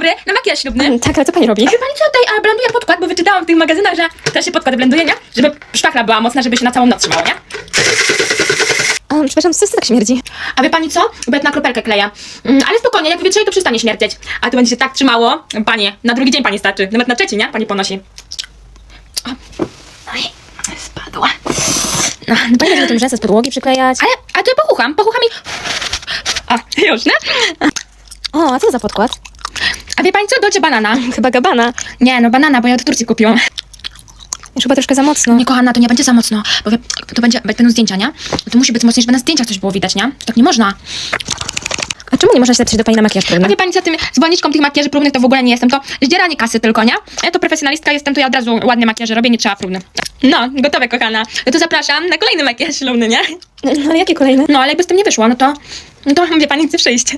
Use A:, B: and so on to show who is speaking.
A: dobry, na makijaż ślubny.
B: Tak, ale co pani robi?
A: Wie pani co, tutaj a, blenduję podkład, bo wyczytałam w tych magazynach, że też się podkład blenduje, nie? Żeby szpachla była mocna, żeby się na całą noc trzymała, nie?
B: A, przepraszam, co tak śmierdzi?
A: A wie pani co? Bo ja na kropelkę kleję. Mm, ale spokojnie, jak wywietrzeje, to przestanie śmierdzieć. A to będzie się tak trzymało. Panie, na drugi dzień pani starczy. Nawet na trzeci, nie? Pani ponosi. O. Oj, spadła.
B: No, pani będzie tym rzęsy z podłogi przyklejać.
A: Ale, a to ja pochucham, pochucham i... A, już, nie?
B: O, a co za podkład?
A: A wie pani co? Dolce banana.
B: Chyba gabana.
A: Nie, no banana, bo ja do Turcji kupiłam.
B: Już chyba troszkę za mocno.
A: Nie, kochana, to nie będzie za mocno, bo wie, to będzie, będą zdjęcia, nie? To musi być mocniej, żeby na zdjęciach coś było widać, nie? Tak nie można.
B: A czemu nie można się zapisać do pani na makijaż
A: A
B: próbny?
A: wie pani co, tym zwolniczką tych makijaży próbnych to w ogóle nie jestem, to zdzieranie kasy tylko, nie? Ja to profesjonalistka jestem, to ja od razu ładne makijaże robię, nie trzeba próbny. No, gotowe, kochana. No to zapraszam na kolejny makijaż ślubny, nie?
B: No ale jakie kolejne?
A: No, ale jakby z tym nie wyszło, no to, no to wie pani, chce przyjść.